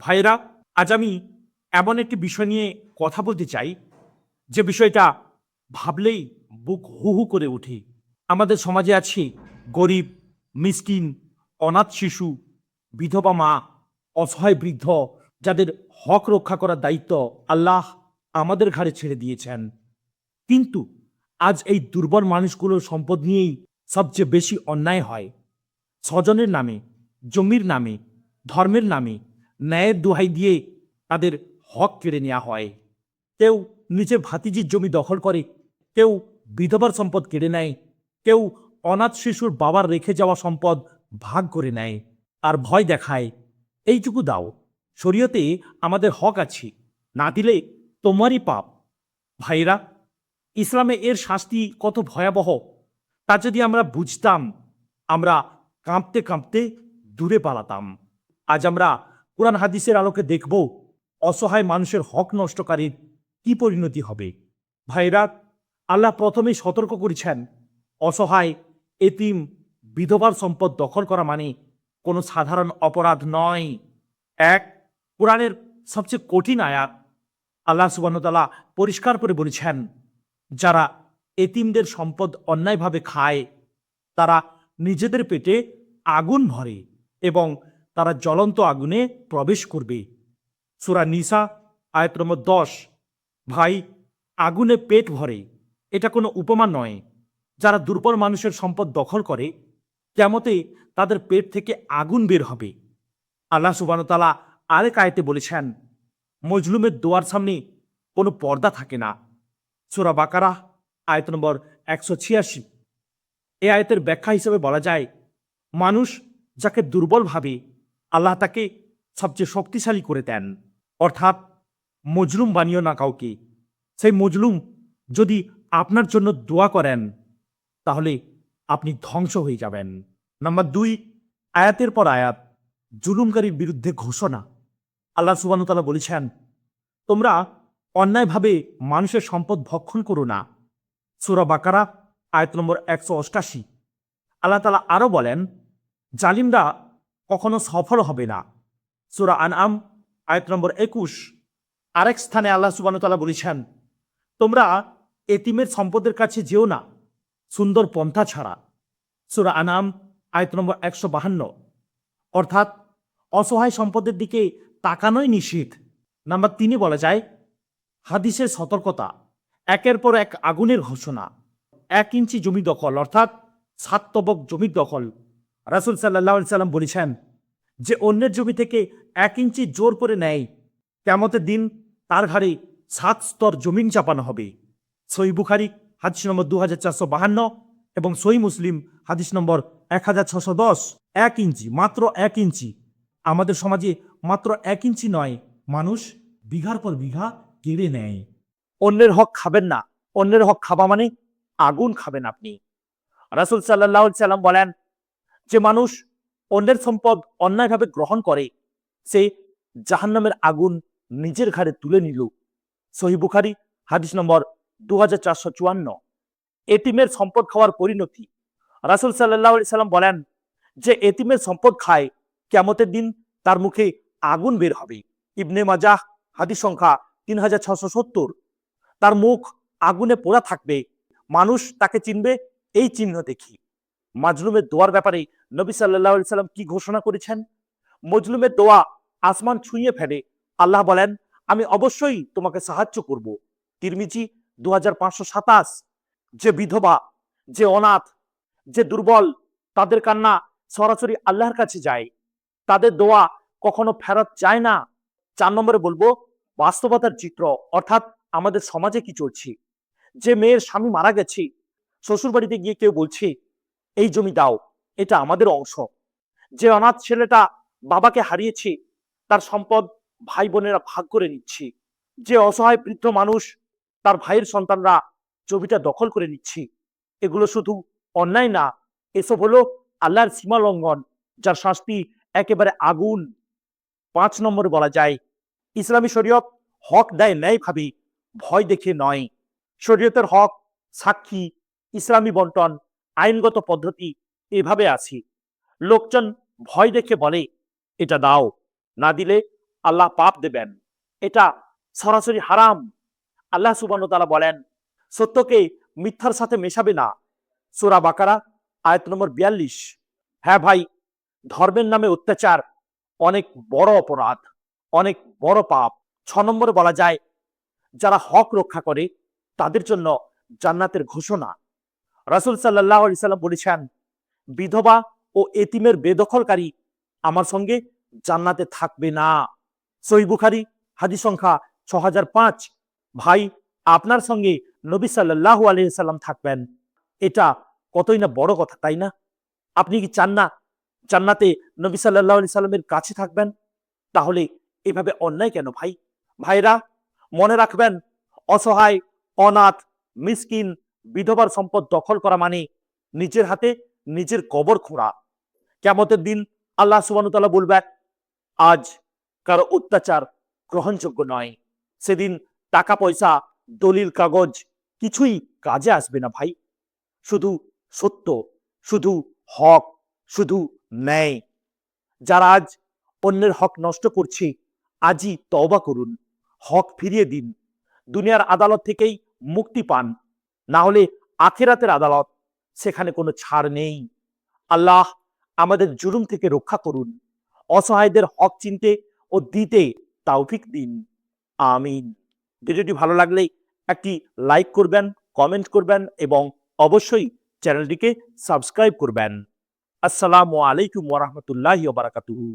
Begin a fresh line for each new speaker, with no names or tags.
ভাইরা আজ আমি এমন একটি বিষয় নিয়ে কথা বলতে চাই। যে বিষয়টা ভাবলেই বুক হু হু করে ওঠে। আমাদের সমাজে আছে গরিব, মিসকিন, অনাথ শিশু, বিধবা মা, অসহায় বৃদ্ধ, যাদের হক রক্ষা করার দায়িত্ব আল্লাহ আমাদের ঘাড়ে ছেড়ে দিয়েছেন। কিন্তু আজ এই দুর্বল মানুষগুলোর সম্পদ নিয়েই সবচেয়ে বেশি অন্যায় হয়। স্বজনের নামে, জমির নামে, ধর্মের নামে ন্যায়ের দোহাই দিয়ে তাদের হক কেড়ে নেওয়া হয়। কেউ নিজের ভাতিজির জমি দখল করে, কেউ বিধবার সম্পদ কেড়ে নেয়, কেউ অনাথ শিশুর বাবার রেখে যাওয়া সম্পদ ভাগ করে নেয়। আর ভয় দেখায়, এইটুকু দাও, শরীয়তে আমাদের হক আছে, না দিলে তোমারই পাপ। ভাইরা ইসলামে এর শাস্তি কত ভয়াবহ, তা যদি আমরা বুঝতাম, আমরা কাঁপতে কাঁপতে দূরে পালাতাম। আজ আমরা কোরআন হাদিসের আলোকে দেখব অসহায় মানুষের হক নষ্টকারীর কি পরিণতি হবে। ভাইরা, আল্লাহ প্রথমেই সতর্ক করেছেন, অসহায়, এতিম, বিধবার সম্পদ দখল করা মানে কোনো সাধারণ অপরাধ নয়। এক, কোরআনের সবচেয়ে কঠিন আয়াত আল্লাহ সুবাহতালা পরিষ্কার করে বলেছেন, যারা এতিমদের সম্পদ অন্যায়ভাবে খায়, তারা নিজেদের পেটে আগুন ভরে এবং তারা জ্বলন্ত আগুনে প্রবেশ করবে। সুরা নিসা, আয়ত নম্বর দশ। ভাই, আগুনে পেট ভরে, এটা কোনো উপমা নয়। যারা দুর্বল মানুষের সম্পদ দখল করে কেমতে তাদের পেট থেকে আগুন বের হবে। আল্লাহ সুবানতালা আরেক আয়তে বলেছেন, মজলুমের দোয়ার সামনে কোনো পর্দা থাকে না। সুরা বাকারা আয়ত নম্বর একশো ছিয়াশি। এ আয়তের ব্যাখ্যা হিসেবে বলা যায়, মানুষ যাকে দুর্বল ভাবে আল্লাহ তাকে সবচেয়ে শক্তিশালী করে দেন। অর্থাৎ মজলুম বানিও না কাউকে। সেই মজলুম যদি আপনার জন্য দোয়া করেন, তাহলে আপনি ধ্বংস হয়ে যাবেন। নাম্বার দুই, আয়াতের পর আয়াত, জুলুমকারীর বিরুদ্ধে ঘোষণা। আল্লাহ সুবানুতালা বলেছেন, তোমরা অন্যায়ভাবে মানুষের সম্পদ ভক্ষণ করো না। সুরা বাকারা, আয়াত নম্বর একশো অষ্টাশি। আল্লাহ তালা আরও বলেন, জালিমরা কখনো সফল হবে না। সুরা আনআম, আয়ত নম্বর একুশ। আরেক স্থানে আল্লাহ সুবানুতালা বলেছেন, তোমরা এতিমের সম্পদের কাছে যেও না, সুন্দর পন্থা ছাড়া। সুরা আনাম আয়ত নম্বর একশো বাহান্ন। অর্থাৎ, অসহায় সম্পদের দিকে তাকানোই নিষিদ্ধ। নাম্বার তিনে বলা যায়, হাদিসের সতর্কতা, একের পর এক আগুনের ঘোষণা। এক ইঞ্চি জমি দখল, অর্থাৎ সাত তবক জমির দখল। রাসুল সাল্লাহ সাল্লাম বলেছেন যে অন্যের জমি থেকে এক ইঞ্চি জোর করে নেয় কেমতের দিন তার ঘাড়ে সাত স্তর জমিন চাপানো হবে। সই বুখারি, হাদিস নম্বর দু হাজার চারশো বাহান্ন এবং সই মুসলিম, হাদিস নম্বর এক হাজার ছশো দশ। এক ইঞ্চি, মাত্র এক ইঞ্চি। আমাদের সমাজে মাত্র এক ইঞ্চি নয়, মানুষ বিঘার পর বিঘা কেড়ে নেয়। অন্যের হক খাবেন না, অন্যের হক খাবা মানে আগুন খাবেন আপনি। রাসুল সাল্লাহ সাল্লাম বলেন যে মানুষ অন্যের সম্পদ অন্যায়ভাবে গ্রহণ করে, সে জাহান্নামের আগুন নিজের ঘাড়ে তুলে নিল। সহি বুখারি, হাদিস নম্বর দু হাজার চারশো চুয়ান্ন। এতিমের সম্পদ খাওয়ার পরিণতি। রাসুল সাল্লাহ সাল্লাম বলেন যে, এতিমের সম্পদ খায় কেমতের দিন তার মুখে আগুন বের হবে। ইবনে মাজাহ, হাদিস সংখ্যা তিন হাজার ছশো সত্তর। তার মুখ আগুনে পোড়া থাকবে। মানুষ তাকে চিনবে এই চিহ্ন দেখি। মাজলুমের দোয়ার ব্যাপারে নবী সাল্লাহ সাল্লাম কি ঘোষণা করেছেন? মজলুমের দোয়া আসমান ছুঁয়ে ফেলে। আল্লাহ বলেন, আমি অবশ্যই তোমাকে সাহায্য করব। তিরমিজি দু সাতাশ, যে বিধবা, যে অনাথ, যে দুর্বল, তাদের কান্না সরাসরি আল্লাহর কাছে যায়। তাদের দোয়া কখনো ফেরত যায় না। চার নম্বরে বলব, বাস্তবতার চিত্র, অর্থাৎ আমাদের সমাজে কি চলছে? যে মেয়ের স্বামী মারা গেছে শ্বশুর বাড়িতে গিয়ে কেউ বলছে এই জমি দাও, এটা আমাদের অংশ। যে অনাথ ছেলেটা বাবাকে হারিয়েছে, তার সম্পদ ভাই বোনেরা ভাগ করে নিচ্ছে। যে অসহায় বৃদ্ধ মানুষ, তার ভাইয়ের সন্তানরা জমিটা দখল করে নিচ্ছে। এগুলো শুধু অন্যায় না, এসব হলো আল্লাহর সীমা লঙ্ঘন যার শাস্তি একেবারে আগুন। পাঁচ নম্বরে বলা যায়, ইসলামী শরীয়ত হক দেয় ন্যায়ভাবে ভয় দেখে নয়। শরীয়তের হক সাক্ষী, ইসলামী বন্টন আইনগত পদ্ধতি এভাবে আছে। লোকজন ভয় দেখে বলে, এটা দাও, না দিলে আল্লাহ পাপ দেবেন। এটা সরাসরি হারাম। আল্লাহ সুবান তালা বলেন, সত্যকে মিথ্যার সাথে মেশাবে না। সুরা বাকারা, আয়ত নম্বর বিয়াল্লিশ। হ্যাঁ ভাই, ধর্মের নামে অত্যাচার অনেক বড় অপরাধ, অনেক বড় পাপ। ছ নম্বরে বলা যায়, যারা হক রক্ষা করে, তাদের জন্য জান্নাতের ঘোষণা। রাসুল সাল্লাহ সাল্লাম বলেছেন, বিধবা ও এতিমের বেদখলকারী আমার সঙ্গে জান্নাতে থাকবে না। সহি বুখারি, হাদিস সংখ্যা ছ ভাই, আপনার সঙ্গে নবী সাল্লাহ আলহিসাল্লাম থাকবেন। এটা কতই না বড় কথা, তাই না? আপনি কি চান না জান্নাতে নবী সাল্লাহ আলি সাল্লামের কাছে থাকবেন? তাহলে এভাবে অন্যায় কেন ভাই? ভাইরা, মনে রাখবেন, অসহায়, অনাথ, মিসকিন বিধবার সম্পদ দখল করা মানে নিজের হাতে নিজের কবর খোঁড়া। কেমতের দিন আল্লাহ সুবানুতাল্লাহ বলবেন আজ কারও অত্যাচার গ্রহণযোগ্য নয়। সেদিন টাকা, পয়সা, দলিল, কাগজ কিছুই কাজে আসবে না ভাই। শুধু সত্য, শুধু হক, শুধু ন্যায়। যারা আজ অন্যের হক নষ্ট করছে, আজই তওবা করুন, হক ফিরিয়ে দিন। দুনিয়ার আদালত থেকেই মুক্তি পান। না হলে আখেরাতের আদালত সেখানে কোনো ছাড় নেই। আল্লাহ আমাদের জুলুম থেকে রক্ষা করুন, অসহায়দের হক চিনতে ও দিতে তাওফিক দিন। আমিন। ভিডিওটি ভালো লাগলে একটি লাইক করবেন, কমেন্ট করবেন এবং অবশ্যই চ্যানেলটিকে সাবস্ক্রাইব করবেন। আসসালামু আলাইকুম ওরহমতুল্লাহ বারাকাতুহু।